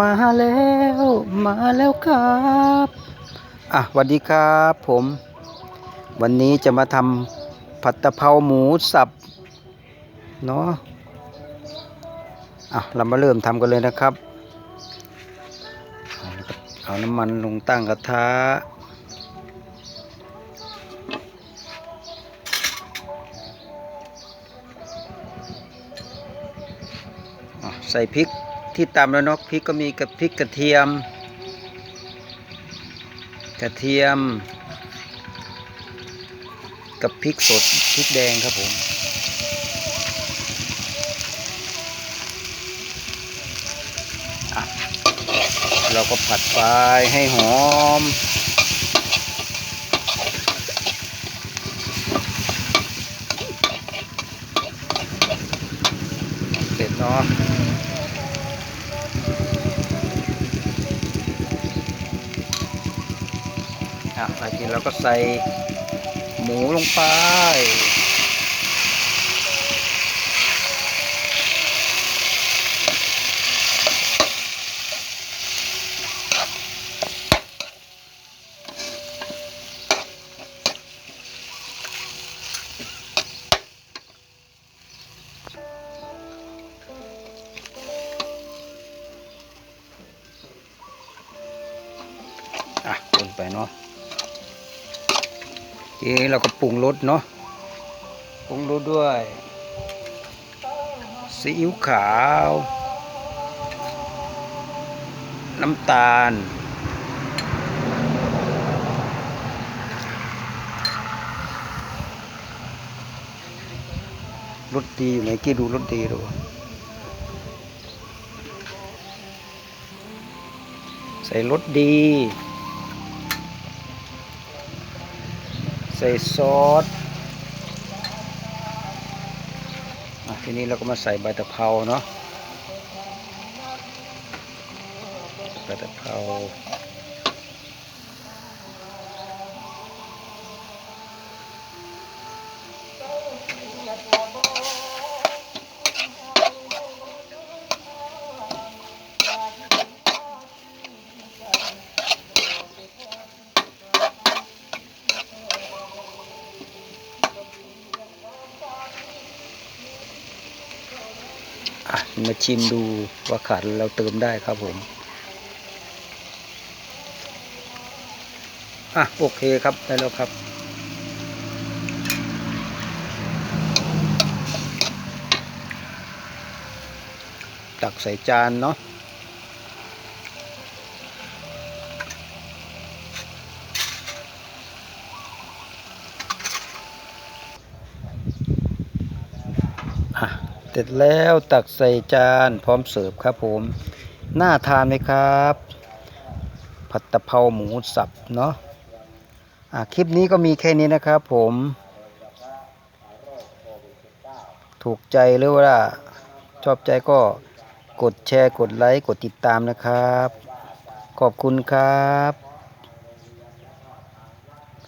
มาแล้วมาแล้วครับอะสวัสดีครับผม วันนี้จะมาทำผัดตะเภาหมูสับเนาะอะเรามาเริ่มทำกันเลยนะครับ เอาน้ำมันลงตั้งกระทะอะใส่พริก ที่ตำแล้วเนาะพริกก็มีกับพริกกระเทียม กระเทียม กับพริกสดพริกแดงครับผมเราก็ผัดไปให้หอม อะหลังจากนี้เราก็ใส่หมูลงไปอะคนไปเนาะ ทีนี้เราก็ปรุงรสเนาะปรุงรสด้วยซีอิ๊วขาว น้ำตาล รสดีอยู่ไหนกี่ดูรสดีดูใส่รสดี ใส่ซอสอทีนี้เราก็มาใส่ใบตะเภาเนาะใบตะเภา อะมาชิมดูว่าขาดเราเติมได้ครับผมอะโอเคครับได้แล้วครับตักใส่จานเนาะอะ ร็จแล้วตักใส่จานพร้อมเสิร์ฟครับผม น่าทานไหมครับ ผัดตะเภาหมูสับเนาะะคลิปนี้ก็มีแค่นี้นะครับผม ถูกใจหรือว่าชอบใจก็กดแชร์กดไลค์กดติดตามนะครับ ขอบคุณครับ